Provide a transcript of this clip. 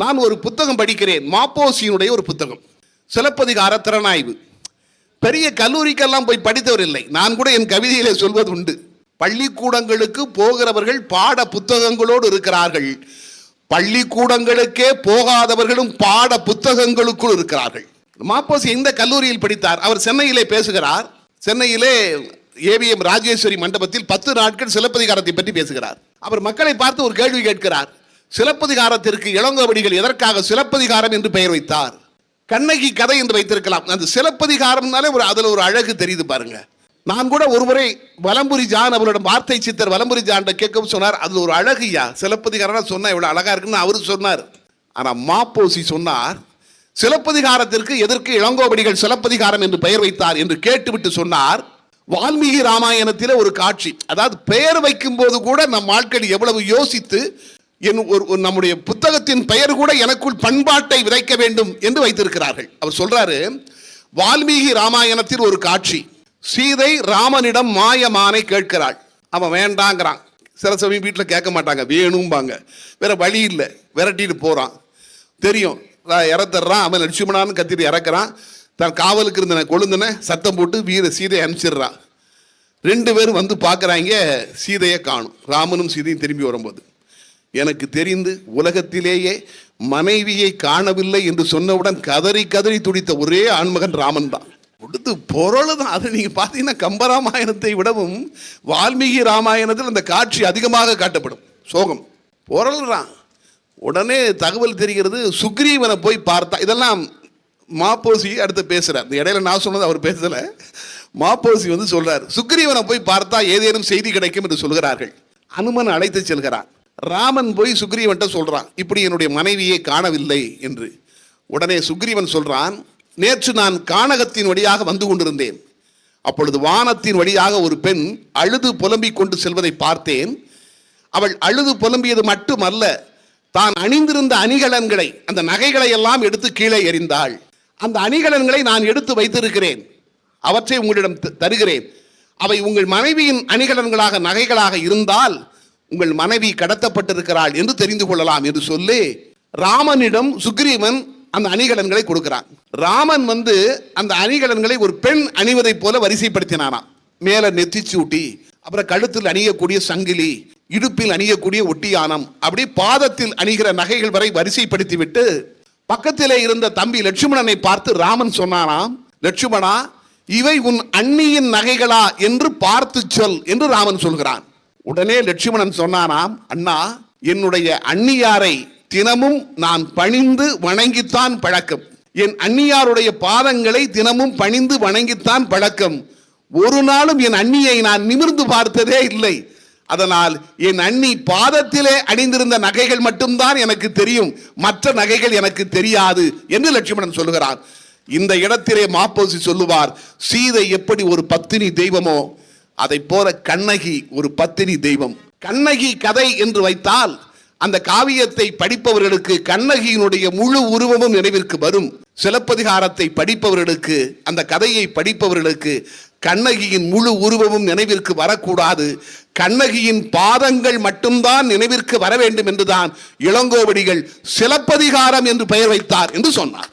நான் ஒரு புத்தகம் படிக்கிறேன். மாப்போசியினுடைய ஒரு புத்தகம். சிலப்பதிகார திறனாய்வு பெரிய கல்லூரிக்கெல்லாம் போய் படித்தவர் இல்லை. நான் கூட என் கவிதையிலே சொல்வது உண்டு. பள்ளிக்கூடங்களுக்கு போகிறவர்கள் பாட புத்தகங்களோடு இருக்கிறார்கள். பள்ளிக்கூடங்களுக்கே போகாதவர்களும் பாட புத்தகங்களுக்குள் இருக்கிறார்கள். மாப்போசி எந்த கல்லூரியில் படித்தார்? அவர் சென்னையிலே பேசுகிறார். சென்னையிலே ஏவிஎம் ராஜேஸ்வரி மண்டபத்தில் பத்து நாட்கள் சிலப்பதிகாரத்தை பற்றி பேசுகிறார். அவர் மக்களை பார்த்து ஒரு கேள்வி கேட்கிறார். சிலப்பதிகாரத்திற்கு இளங்கோவடிகள் எதற்காக சிலப்பதிகாரம் என்று பெயர் வைத்தார்? கண்ணகி கதை என்று வைத்திருக்கலாம். அந்த சிலப்பதிகாரம்னாலே ஒரு அதில் ஒரு அழகு தெரியுது பாருங்க. நான் கூட ஒருமுறை வலம்புரி ஜான் அவரோட வார்த்தை சித்தர் வலம்புரி ஜான் கேட்கவும் சொன்னார். அது ஒரு அழகுயா சிலப்பதிகாரம் சொன்னா இவ்வளோ அழகா இருக்குன்னு அவரு சொன்னார். ஆனால் மாப்போசி சொன்னார் சிலப்பதிகாரத்திற்கு எதற்கு இளங்கோவடிகள் சிலப்பதிகாரம் என்று பெயர் வைத்தார்? என்று கேட்டுவிட்டு சொன்னார். வால்மீகி ராமாயணத்தில் ஒரு காட்சி. அதாவது பெயர் வைக்கும் போது கூட நம் ஆட்கள் எவ்வளவு யோசித்து என் ஒரு ஒரு நம்முடைய புத்தகத்தின் பெயர் கூட எனக்குள் பண்பாட்டை விதைக்க வேண்டும் என்று வைத்திருக்கிறார்கள். அவர் சொல்றாரு வால்மீகி ராமாயணத்தில் ஒரு காட்சி. சீதை ராமனிடம் மாயமானை கேட்கிறாள். அவன் வேண்டாங்கிறான். சில சமயம் வீட்டில் கேட்க மாட்டாங்க. வேணும்பாங்க. வேற வழி இல்லை. விரட்டிட்டு போறான். தெரியும். இறத்துறான் அவன் லட்சுமணான்னு கத்திட்டு இறக்குறான். தன் காவலுக்கு இருந்தன கொழுந்தன சத்தம் போட்டு வீர சீதையை அனுப்பிச்சிடுறான். ரெண்டு பேரும் வந்து பார்க்குறாங்க. சீதையை காணும். ராமனும் சீதையும் திரும்பி வரும்போது. எனக்கு தெரிந்து உலகத்திலேயே மனைவியை காணவில்லை என்று சொன்னவுடன் கதறி கதறி துடித்த ஒரே ஆண்மகன் ராமன் தான் கொடுத்து பொருள் தான் அது நீங்கள் பார்த்தீங்கன்னா கம்பராமாயணத்தை விடவும் வால்மீகி ராமாயணத்தில் அந்த காட்சி அதிகமாக காட்டப்படும். சோகம். பொருள்றான் உடனே தகவல் தெரிகிறது சுக்ரீவனை போய் பார்த்தா இதெல்லாம் மாப்போசி அடுத்து பேசுகிறார் இந்த இடையில நான் சொன்னது அவர் பேசலை. மாப்போசி வந்து சொல்கிறார் சுக்ரீவனை போய் பார்த்தா ஏதேனும் செய்தி கிடைக்கும் என்று சொல்கிறார்கள். அனுமன் அழைத்து செல்கிறான். ராமன் போய் சுக்ரீவன்ட்ட சொல்கிறான் இப்படி என்னுடைய மனைவியை காணவில்லை என்று. உடனே சுக்ரீவன் சொல்கிறான் நேற்று நான் கானகத்தின் வழியாக வந்து கொண்டிருந்தேன். அப்பொழுது வானத்தின் வழியாக ஒரு பெண் அழுது புலம்பிக் கொண்டு செல்வதை பார்த்தேன். அவள் அழுது புலம்பியது மட்டுமல்ல தான் அணிந்திருந்த அணிகலன்களை அந்த நகைகளை எல்லாம் எடுத்து கீழே எறிந்தாள். அந்த அணிகலன்களை நான் எடுத்து வைத்திருக்கிறேன். அவற்றை உங்களிடம் த- தருகிறேன். அவை உங்கள் மனைவியின் அணிகலன்களாக நகைகளாக இருந்தால் உங்கள் மனைவி கடத்தப்பட்டிருக்கிறாள் என்று தெரிந்து கொள்ளலாம் என்று சொல்லி ராமனிடம் சுக்ரீவன் அந்த அணிகலன்களை கொடுக்கிறான். ராமன் வந்து அந்த அணிகலன்களை ஒரு பெண் அணிவதைப் போல வரிசைப்படுத்தினானாம். மேல நெத்திச்சூட்டி அப்புறம் கழுத்தில் அணியக்கூடிய சங்கிலி இடுப்பில் அணியக்கூடிய ஒட்டியானம் அப்படி பாதத்தில் அணிகிற நகைகள் வரை வரிசைப்படுத்தி விட்டு பக்கத்திலே இருந்த தம்பி லட்சுமணனை பார்த்து ராமன் சொன்னானாம் லட்சுமணா இவை உன் அண்ணியின் நகைகளா என்று பார்த்து சொல் என்று ராமன் சொல்கிறான். உடனே லட்சுமணன் சொன்னானாம் அண்ணா என்னுடைய அண்ணியாரை தினமும் நான் பணிந்து வணங்கித்தான் பழக்கம். என் அண்ணியாருடைய பாதங்களை தினமும் பணிந்து வணங்கித்தான் பழக்கம். ஒரு நாளும் என் அண்ணியை நான் நிமிர்ந்து பார்த்ததே இல்லை. அதனால் என் அண்ணி பாதத்திலே அணிந்திருந்த நகைகள் மட்டும்தான் எனக்கு தெரியும். மற்ற நகைகள் எனக்கு தெரியாது என்று லட்சுமணன் சொல்லுகிறான். இந்த இடத்திலே மாப்போசி சொல்லுவார் சீதை எப்படி ஒரு பத்தினி தெய்வமோ அதை போல கண்ணகி ஒரு பத்தினி தெய்வம். கண்ணகி கதை என்று வைத்தால் அந்த காவியத்தை படிப்பவர்களுக்கு கண்ணகியினுடைய முழு உருவமும் நினைவிற்கு வரும். சிலப்பதிகாரத்தை படிப்பவர்களுக்கு அந்த கதையை படிப்பவர்களுக்கு கண்ணகியின் முழு உருவமும் நினைவிற்கு வரக்கூடாது. கண்ணகியின் பாதங்கள் மட்டும்தான் நினைவிற்கு வர வேண்டும் என்றுதான் இளங்கோவடிகள் சிலப்பதிகாரம் என்று பெயர் வைத்தார் என்று சொன்னார்.